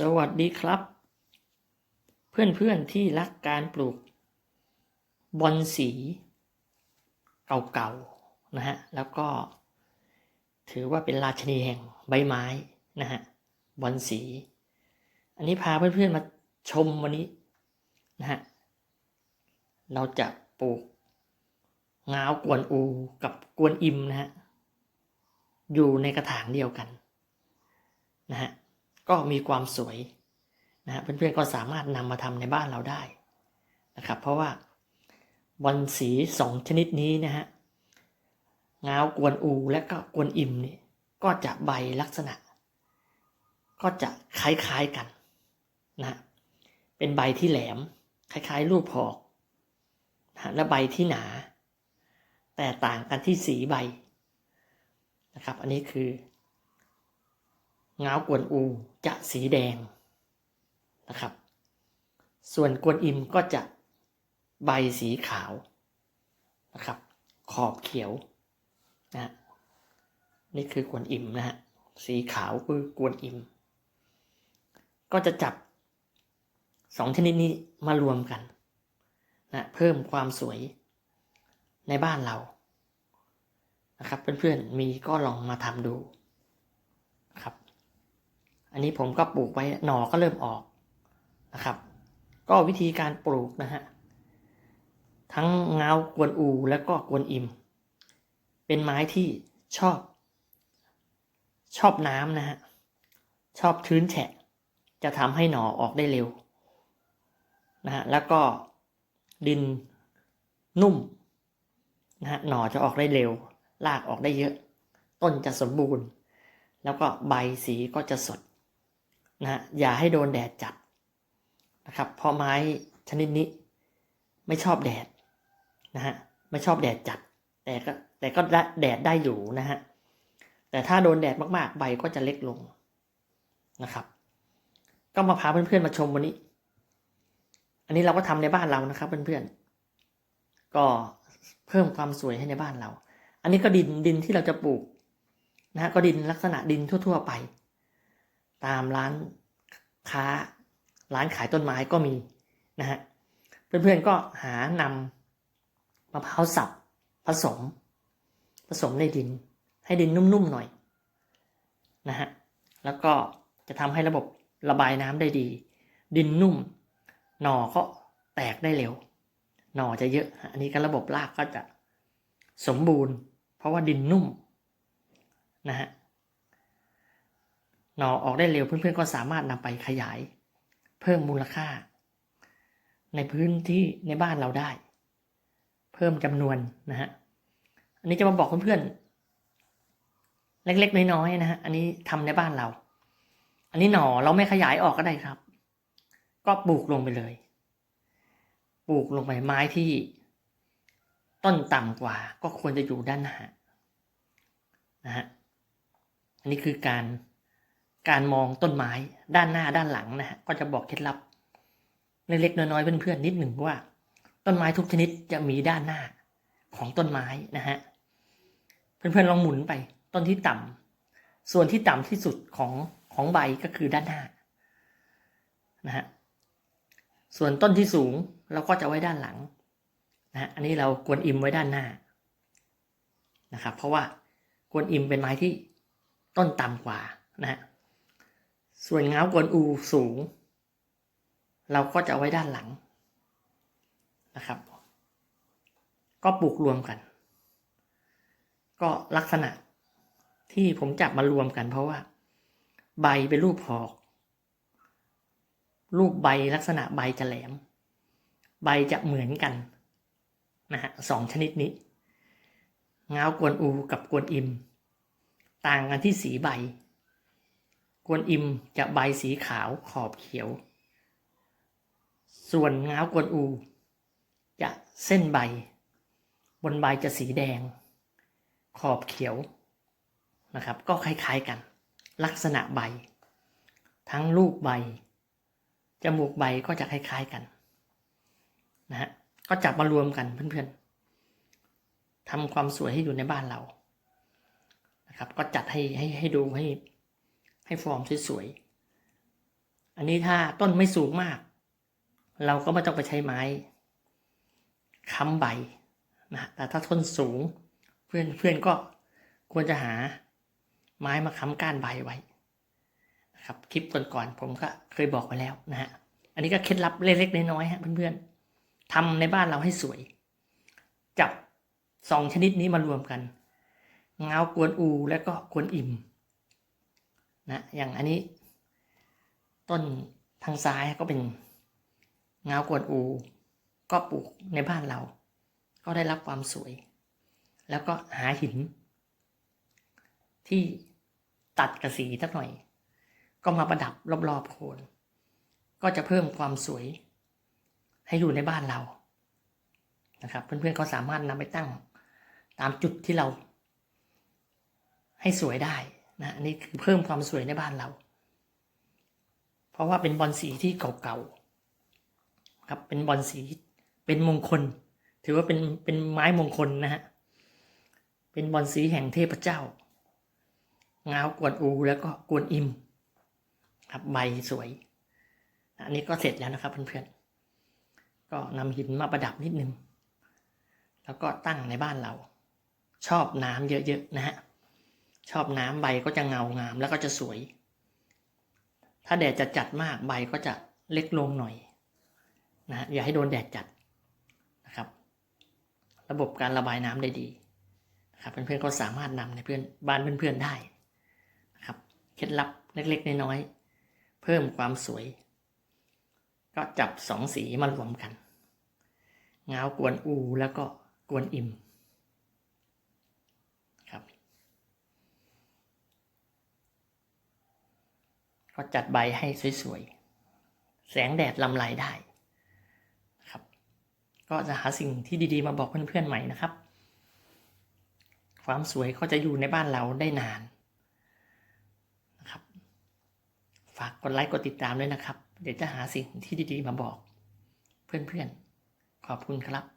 สวัสดีครับ เพื่อนๆที่รักการปลูก บอนสีเก่าๆนะฮะแล้วก็ ถือว่าเป็นราชนีแห่งใบไม้นะฮะบอนสี อันนี้พาเพื่อนๆมาชมวันนี้นะฮะเราจะปลูกงาวกวนอูกับกวนอิมนะฮะอยู่ในกระถางเดียวกันนะฮะ ก็มีความสวยนะฮะเพื่อนๆก็สามารถนำมาทำในบ้านเราได้นะครับเพราะว่าบอลสีสองชนิดนี้นะฮะงาวกวนอูและก็กวนอิมนี่ก็จะใบลักษณะ ก็จะคล้ายๆกันนะเป็นใบที่แหลม คล้ายๆรูปหอกนะและใบที่หนา แต่ต่างกันที่สีใบนะครับ อันนี้คือ งาวกวนอูจะสีแดงนะครับ ส่วนกวนอิมก็จะใบสีขาวนะครับ ขอบเขียวนะฮะนี่คือกวนอิมนะฮะสีขาวคือกวนอิม ก็จะจับสองชนิดนี้มารวมกันนะเพิ่มความสวยในบ้านเรานะครับเพื่อนๆมีก็ลองมาทำดู อันนี้ผมก็ปลูกไว้หน่อก็เริ่มออกนะครับ ก็วิธีการปลูกนะฮะทั้งเงากวนอูแล้วก็กวนอิม เป็นไม้ที่ชอบ ชอบน้ำนะฮะชอบชื้นแฉะ จะทำให้หน่อออกได้เร็วนะฮะแล้วก็ดินนุ่มนะฮะหน่อจะออกได้เร็วรากออกได้เยอะ ต้นจะสมบูรณ์ แล้วก็ใบสีก็จะสด นะอย่าให้โดนแดดจัดนะครับเพราะไม้ชนิดนี้ไม่ชอบแดดนะฮะไม่ชอบแดดจัด แต่ก็แต่ก็แดดได้อยู่นะฮะแต่ถ้าโดนแดดมากๆ ใบก็จะเล็กลงนะครับ ก็มาพาเพื่อนๆมาชมวันนี้ อันนี้เราก็ทำในบ้านเรานะครับ เพื่อนๆก็เพิ่มความสวยให้ในบ้านเรา อันนี้ก็ดินดินที่เราจะปลูกนะฮะก็ดินลักษณะดินทั่ว ๆ ไป ตามร้านค้าร้านขายต้นไม้ก็มีนะฮะเพื่อนๆก็หานำมะพร้าวสับผสม ผสมในดิน ให้ดินนุ่มๆหน่อยนะฮะแล้วก็จะทำให้ระบบระบายน้ำได้ดี ดินนุ่ม หน่อก็แตกได้เร็ว หน่อจะเยอะอันนี้ก็ระบบรากก็จะสมบูรณ์ เพราะว่าดินนุ่มนะฮะ หน่อออกได้เร็วเพื่อนๆก็สามารถนำไปขยาย เพิ่มมูลค่า ในพื้นที่ในบ้านเราได้ เพิ่มจำนวนนะฮะอันนี้จะมาบอกเพื่อนๆเล็กๆน้อยๆนะฮะอันนี้ทำในบ้านเรา อันนี้หน่อเราไม่ขยายออกก็ได้ครับ ก็ปลูกลงไปเลย ปลูกลงไปไม้ที่ ต้นต่ำกว่า ก็ควรจะอยู่ด้านหน้านะฮะอันนี้คือการ การมองต้นไม้ด้านหน้าด้านหลังนะฮะก็จะบอกเคล็ดลับ เล็กๆน้อยๆเพื่อนๆนิดหนึ่งว่า ต้นไม้ทุกชนิดจะมีด้านหน้าของต้นไม้นะฮะเพื่อนๆลองหมุนไป ต้นที่ต่ำส่วนที่ต่ำที่สุดของของใบก็คือด้านหน้านะฮะส่วนต้นที่สูงเราก็จะไว้ด้านหลังนะฮะอันนี้เรากวนอิมไว้ด้านหน้านะครับเพราะว่ากวนอิมเป็นไม้ที่ต้นต่ำกว่านะฮะ ส่วนเงากวนอูสูง เราก็จะเอาไว้ด้านหลังนะครับ ก็ปลูกรวมกัน ก็ลักษณะที่ผมจับมารวมกัน เพราะว่า ใบเป็นรูปหอก รูปใบลักษณะใบจะแหลม ใบจะเหมือนกันนะฮะสองชนิดนี้ เงากวนอูกับกวนอิม ต่างกันที่สีใบ กวนอิมจะใบสีขาวขอบเขียว ส่วนง้าวกวนอู จะเส้นใบ บนใบจะสีแดง ขอบเขียวนะครับ ก็คล้ายๆกัน ลักษณะใบ ทั้งรูปใบ จมูกใบก็จะคล้ายๆกันนะฮะก็จับมารวมกันเพื่อนๆทำความสวยให้อยู่ในบ้านเรานะครับ ก็จัดให้ให้ให้ดูให้ ให้ฟอร์มสวยๆ อันนี้ถ้าต้นไม่สูงมาก เราก็ไม่ต้องไปใช้ไม้ค้ำใบนะแต่ถ้าต้นสูงเพื่อนเพื่อนก็ควรจะหาไม้มาค้ำก้านใบไว้นะครับคลิปก่อนๆผมก็เคยบอกไปแล้วนะฮะอันนี้ก็เคล็ดลับเล็กๆน้อยๆฮะเพื่อนๆทำในบ้านเราให้สวย จับสองชนิดนี้มารวมกัน เงากวนอู และก็กวนอิ่ม นะอย่างอันนี้ ต้นทางซ้ายก็เป็นเงากวนอู ก็ปลูกในบ้านเรา ก็ได้รับความสวย แล้วก็หาหิน ที่ตัดกระสีสักหน่อย ก็มาประดับรอบๆโคน ก็จะเพิ่มความสวย ให้อยู่ในบ้านเรานะครับ เพื่อนๆก็สามารถนำไปตั้งตามจุดที่เรา ให้สวยได้ นะอันนี่คือเพิ่มความสวยในบ้านเรา เพราะว่าเป็นบอลสีที่เก่าๆครับเป็นบอลสีเป็นมงคล ถือว่าเป็นเป็นไม้มงคลนะฮะเป็นบอลสีแห่งเทพเจ้างาวกวนอูแล้วก็กวนอิม ครับใบสวย อันนี้ก็เสร็จแล้วนะครับเพื่อนๆก็นำหินมาประดับนิดนึง แล้วก็ตั้งในบ้านเรา ชอบน้ำเยอะๆนะฮะ ชอบน้ำใบก็จะเงางามแล้วก็จะสวย ถ้าแดดจะจัดมากใบก็จะเล็กลงหน่อยนะฮะอย่าให้โดนแดดจัดนะครับ ระบบการระบายน้ำได้ดีนะครับเพื่อนๆก็สามารถนำในเพื่อนบ้านเพื่อนๆได้นะครับเคล็ดลับเล็กๆน้อยๆเพิ่มความสวย ก็จับสองสีมารวมกันเงากวนอูแล้วก็กวนอิมครับ ก็จัดใบให้สวยๆ แสงแดดลำไรได้ครับ ก็จะหาสิ่งที่ดีๆ มาบอกเพื่อนๆใหม่นะครับ ความสวยก็จะอยู่ในบ้านเราได้นานนะครับ ฝากกดไลค์กดติดตามด้วยนะครับ เดี๋ยวจะหาสิ่งที่ดีๆ มาบอก เพื่อนๆ ขอบคุณครับ